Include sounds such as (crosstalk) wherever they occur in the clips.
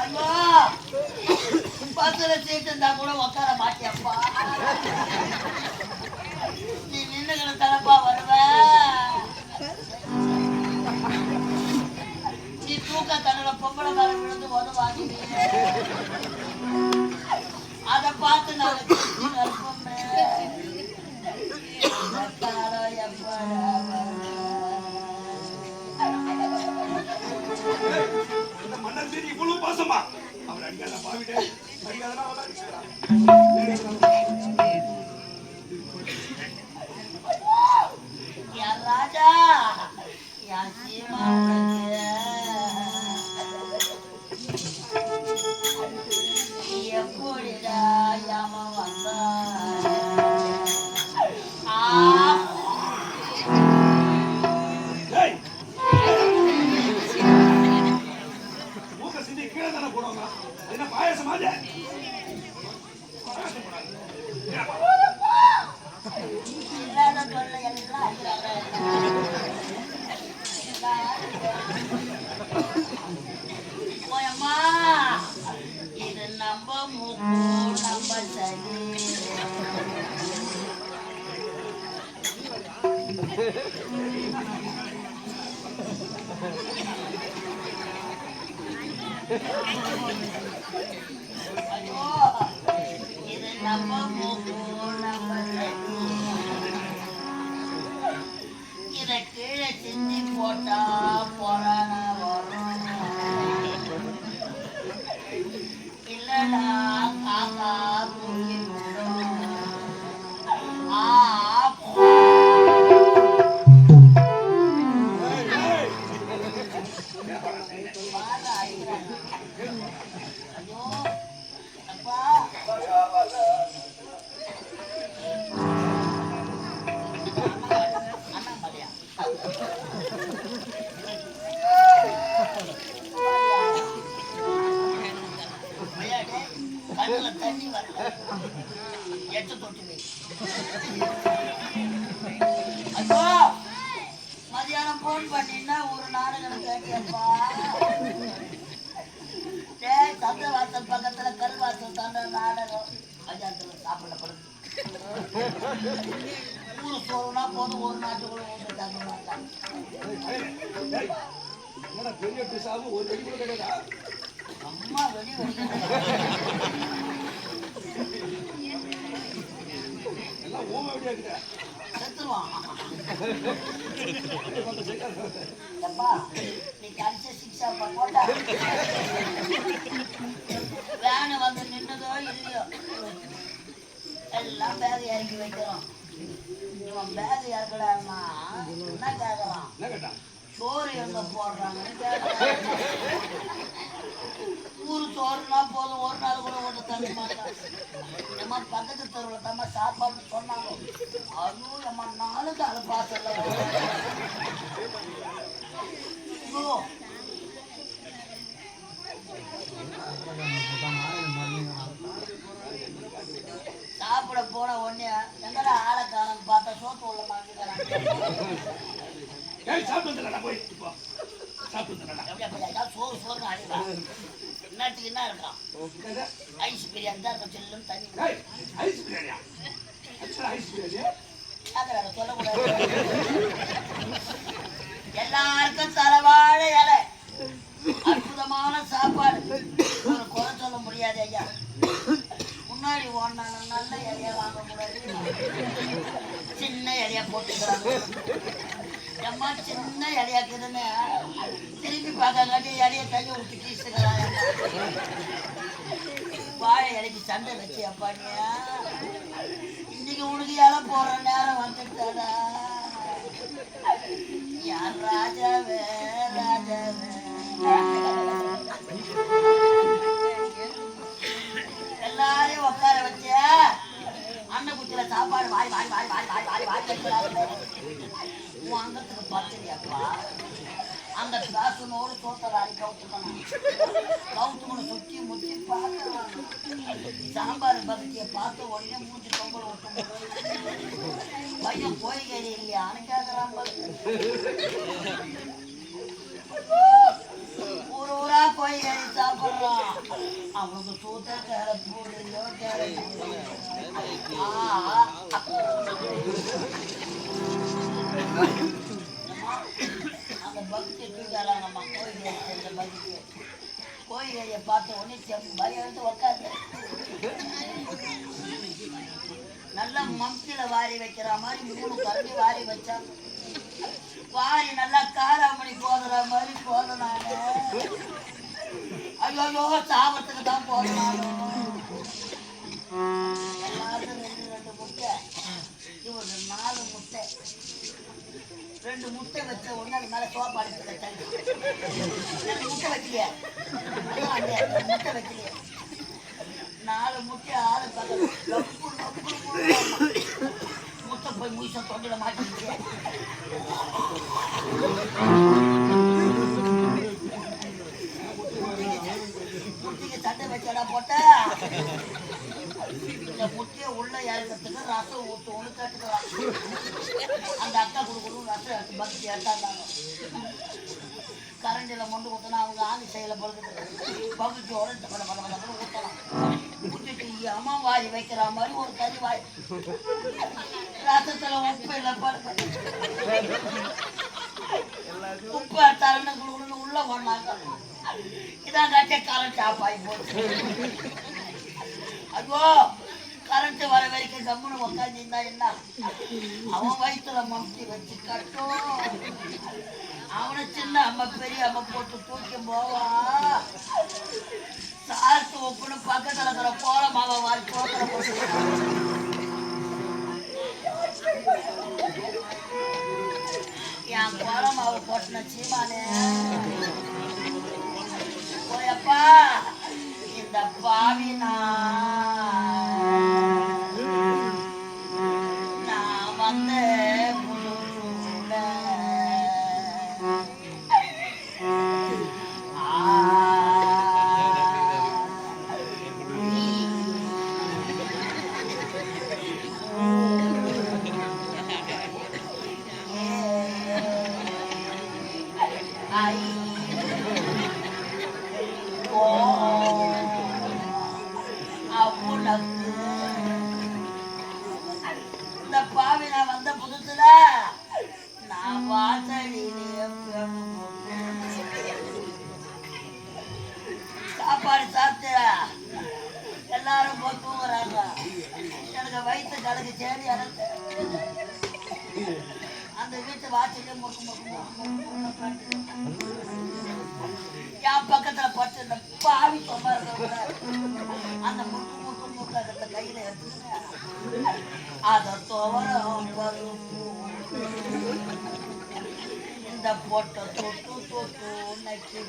ஐயோ பஸ்ல சீட்டு இருந்தா கூட உட்கார மாட்டியப்பா. நீ நின்னுக்கிற தரப்பா வருவ. நீ தூக்க தண்ணில பொம்பளை மேல விழுந்து போது அதை பார்த்து நான் சிரிச்சு சந்தோஷமா அவர் அடிக்காத பாவிட்டே அடிக்காதனா அடிக்கிறான் ராஜா சீமா இது நம்ம கீழே சிந்தி போட்டா பொறான வரும் இல்லடா காக்கா மதியானம் போன் பண்ணினா ஒரு நாடகம் கேட்டியப்பா? டேய் சந்திரவாசல் பக்கத்துல கருவாசல் தாண்ட நாடகம். மதியானத்துல சாப்பிட படுத்து. ஊரு சோறுனா போதும் ஒரு நாட்டுக்குள்ள ஊட்டு தங்க மாட்டாங்க பெரிய பிசாபு ஒரு வெடி கூட கிடையாதா அம்மா வெளி வெளியே எல்லாம் ஊமை இருக்கிற செத்துருவான் எப்பா நீ கடிச்ச சிக்ஸா போட்டா வேனு வந்து நின்னதோ இல்லையோ எல்லாம் பேக் இறக்கி வைக்கிறோம் இவன் என்ன கேட்கறான் சோறு எங்க போடுறாங்கன்னு கேட்கலாம் ஊரு சோறுனா போதும். ஒரு நாள் கூட ஒன்று தள்ள மாட்டான். நம்ம பக்கத்து தெருவில் தான் சாப்பாடு சொன்னாங்க. அதுவும் நம்ம நாளுக்கு அது பார்த்தல சாப்பிட போன உடனே எங்கடா ஆளை காணும் பார்த்தா சோத்து உள்ள மாட்டிக்கிறாங்க ஏய் சாப்பிட்டு வந்துடா போய் இப்போ சாப்பிட்டு வந்துடா எப்படியா பையா, ஏதாவது சோறு சோறுன்னு அடிடா கதை. ஐஸ் பிரியாணி தான் செல்லும் தண்ணி. ஐஸ் பிரியாணியா? அதை வேற சொல்லக்கூடாது. எல்லாருக்கும் தரவாழ இலை. அற்புதமான சாப்பாடு. ஒரு குறை சொல்ல முடியாது ஐயா. முன்னாடி ஓடினாலும் நல்ல இலையா வாங்க கூடாது சின்ன இலையா போட்டுக்கிறாங்க. எம்மா சின்ன இலையாக்குதுன்னு திரும்பி பார்க்காங்காட்டி இலைய தள்ளி விட்டு கீசுக்கிறாங்க வாழை இலைக்கு சண்டை வச்சு அப்பாடியா இன்னைக்கு உனக்கு இலை நேரம் வந்துட்டாடா யார் ராஜாவே ராஜாவே எல்லாரையும் உட்கார வச்சு அண்ணன் குச்சில சாப்பாடு வாய் வாய் வாய் வாய் வாய் வாய் வாய் வைக்கிறாங்க உன் அங்கத்துக்கு பச்சடியாப்பா அந்த பேசனோடு தோட்டதாரி கவுத்துக்கணும். கவுத்துக்கணும் சுற்றி முற்றி பார்த்து சாம்பார் பக்கத்திய பார்த்து உடனே மூஞ்சி தொங்கல் ஒட்டும் பையன் போய் கேடி இல்லையா? அனுக்காகிறான் ஒரு ஊரா போய் கேடி சாப்பிட்றான். அவனுக்கு சூத்த கேரட் போடுறியோ கேரட் போடுறியோ. அந்த பக்தி தூக்காராங்கம்மா கோயில் செஞ்ச பக்தி கோயிலையை பார்த்த உடனே செம்பாரி எடுத்து உட்காந்து நல்லா மம்சில வாரி வைக்கிற மாதிரி மூணு கரண்டி வாரி வச்சாங்க வாரி நல்லா காராமணி போதுற மாதிரி போதனாங்க ஐயோ ஐயோ சாபத்துக்கு தான் போதனாலும் எல்லாரும் ரெண்டு ரெண்டு முட்டை. இவரு நாலு முட்டை. ரெண்டு முட்டை வச்ச உடனே அது மேல சோப்பாடு எடுத்து ரெண்டு முட்டை வைக்கலையா. முட்டை வைக்கலையா. நாலு முட்டை ஆளு முட்டை போய் முயசம் தொண்டில மாட்டிக்கிச்சு முட்டைக்கு சண்டை வச்சடா போட்ட இந்த முட்டையை உள்ள இறக்கிறதுக்கு ரசம் ஊத்து ஒன்று கேட்டுக்கலாம் அந்த அக்கா கொடுக்கணும் மொண்டு ஊற்றினா அவங்க ஆணி செய்யல பழுது பகுச்சோட பட பட ஊற்றலாம் ஊற்றிட்டு அம்மா வாரி வைக்கிற மாதிரி ஒரு தனி வாய் ரசத்தில் உப்பு இல்லை படுத்து உப்பு தரணும் உள்ள போனாங்க இதான் காட்டிய கரண்ட் ஆஃப் ஆகி போச்சு ஐயோ கரண்ட் வர வரைக்கும் கம்முன்னு உட்காந்துருந்தா என்ன? அவன் வயிற்றுல மம்டி வச்சு கட்டும். அவனை சின்ன அம்மா பெரிய அம்மா போட்டு தூக்கி போவா. சாத்து ஒப்புன்னு பக்கத்துல இருக்கிற போல மாவை வாரி கோத்துல போட்டு என் கோல மாவு போட்டுன சீமானே. போயப்பா இந்த பாவி சாப்பாடு சாப்பிட்டு எல்லாரும் போய் தூங்குறாங்க. எனக்கு வயிற்று கலக்கு சேரி அந்த வீட்டு வாட்சிலே முறுக்கு முறுக்கு என் பக்கத்துல பட்டு இந்த பாவி சொன்னா அந்த முட்டு முட்டு முட்டு அந்த கையில எடுத்து அத துவரம் பருப்பு இந்த பொட்டை தொட்டு தொட்டு நக்கி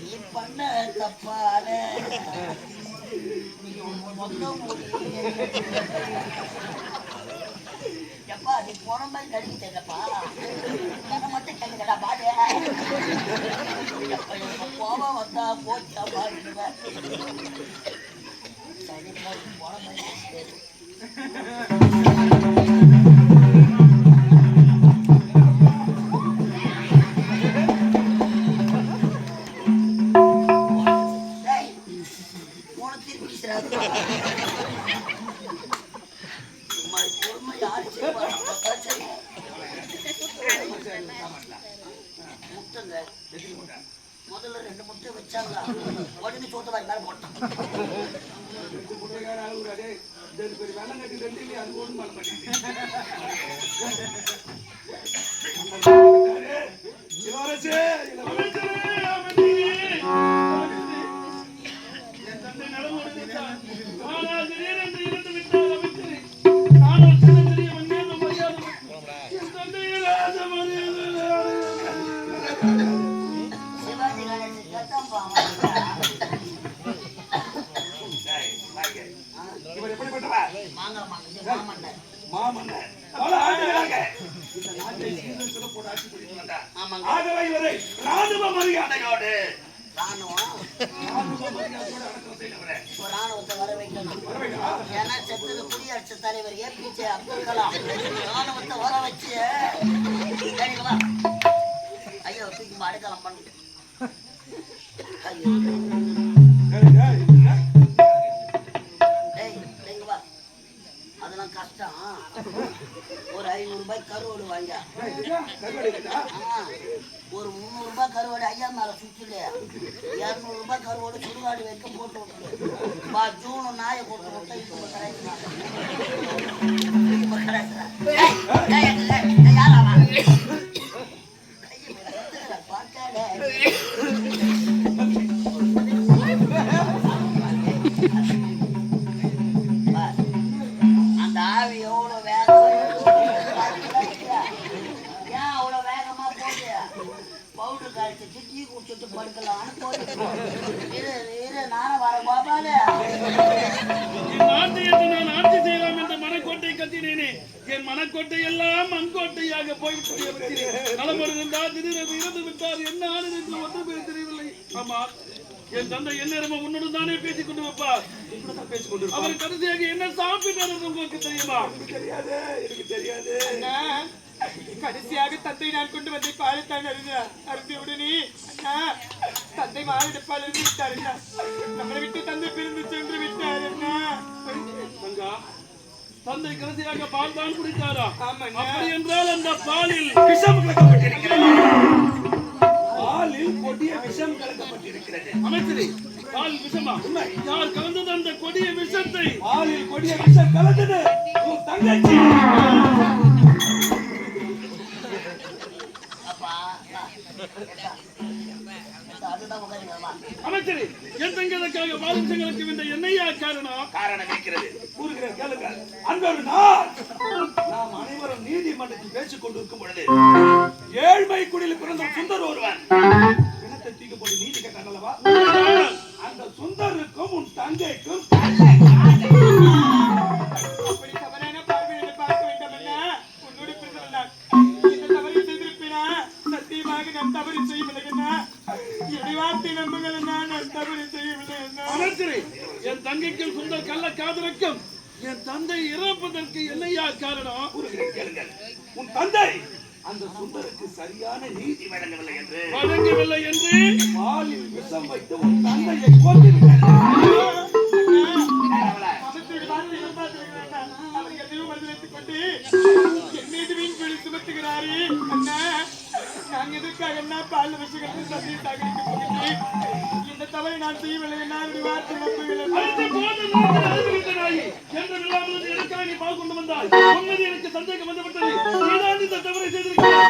நீ பண்ண மூடி. எப்பா நீ போன மாதிரி கடிக்கிட்டேப்பா அதை மட்டும் கேட்குறா பாடு எனக்கு கோபம் வந்தா போச்சா பாடுவேன் சரி போன மாதிரி (laughs) (laughs) (laughs) முதல்ல ரெண்டு முட்டை வச்சாங்களா உடனே சோத்த வாங்கி மேல போட்டான் முட்டைக்கார இல்லையா, அது ஒண்ணும் பண்ண மாட்டேங்குது. ராணுவம் ராணுவ ராணுவத்தை வர வைக்கணும் ஏன்னா செத்தது குடியரசுத் தலைவர் ஏபிஜே அப்துல் கலாம் ராணுவத்தை வர வச்சு சரிங்களா ஐயோ தூக்கி அடைக்கலம் பண்ணிட்டு ஐயோ. ஒரு ஐநூறு ரூபாய் கருவோடு வாங்க ஒரு முந்நூறு ரூபாய் கருவாடு ஐயா மேல சுற்றுல இரநூறு ரூபாய் கருவாடு சுடுகாடு வைக்க போட்டு விட்டுரு பா ஜூனு நாயை போட்டு விட்டா இப்போ கரைக்கிறா இப்போ பவுடர் கழிச்சிட்டு டீ குடிச்சிட்டு படுக்கலாம்னு போகுது இரு இரு நானும் வர கோபாலு என் நாட்டை என்று நான் ஆட்சி செய்யலாம் என்ற மனக்கோட்டை கட்டினேனே. என் மனக்கோட்டை எல்லாம் மண்கோட்டையாக போய்விட்டது அமைச்சரே. நலமோடு இருந்தார் திடீரென்று இறந்து விட்டார் என்ன ஆனது என்று ஒன்றுமே தெரியவில்லை. ஆமா என் தந்தை என்ன உன்னுடன் தானே பேசிக் கொண்டு வைப்பார். அவர் கடைசியாக என்ன சாப்பிட்டார் என்று உங்களுக்கு தெரியுமா? எனக்கு தெரியாது எனக்கு தெரியாது. அண்ணா, கடைசியாக தந்தை நான் கொண்டு வந்த பாலைத்தான் அருந்தா அருந்தி உடனே அண்ணா தந்தை மாரடைப்பால் இருந்து விட்டார் அண்ணா நம்மளை விட்டு தந்தை பிரிந்து சென்று விட்டார் அண்ணா தங்கா தந்தை கடைசியாக பால் தான் குடித்தாரா. அப்படி என்றால் அந்த பாலில் விஷம் கலக்கப்பட்டிருக்கிறது பாலில் கொடிய விஷம் கலக்கப்பட்டிருக்கிறது அமைச்சரே பால் விஷமா யார் கலந்தது அந்த கொடிய விஷத்தை பாலில் கொடிய விஷம் கலந்தது தங்கச்சி அமைச்சர் என் தங்கதற்காக பால் விஷங்களுக்கு இந்த என்னையா காரணம்? காரணம் இருக்கிறது. கூறுகிறேன் கேளுங்கள். அன்பர் நாள். நாம் அனைவரும் நீதிமன்றத்தில் பேசிக் கொண்டிருக்கும் பொழுது ஏழ்மை குடியில் பிறந்த சுந்தர் ஒருவன். பிணத்தை தூக்கி போட்டு நீதி கேட்டான் அல்லவா அந்த சுந்தருக்கும் உன் தங்கைக்கும் தவறு செய்யவில்லை என்னை? வார்த்தை நம்புங்கள் அண்ணா நான் தவறு செய்யவில்லை அமைச்சரே என் தங்கைக்கும் சுந்தர் கள்ள காதலுக்கும் என் தந்தை இறப்பதற்கு என்னையா காரணம்? உன் தந்தை அந்த சுந்தருக்கு சரியான நீதி வழங்கவில்லை என்று. வழங்கவில்லை என்று? பாலில் விஷம் வைத்து உன் தந்தையை கொண்டு என்ன பால் விஷயங்கள் சந்தையை சாகரிக்க இந்த தவறை நான் செய்யவில்லை என்ன அவருடைய வார்த்தை நம்புகிறேன் பால் கொண்டு எனக்கு சந்தேகம் வந்துவிட்டது. இந்த தவறை செய்திருக்கிறேன்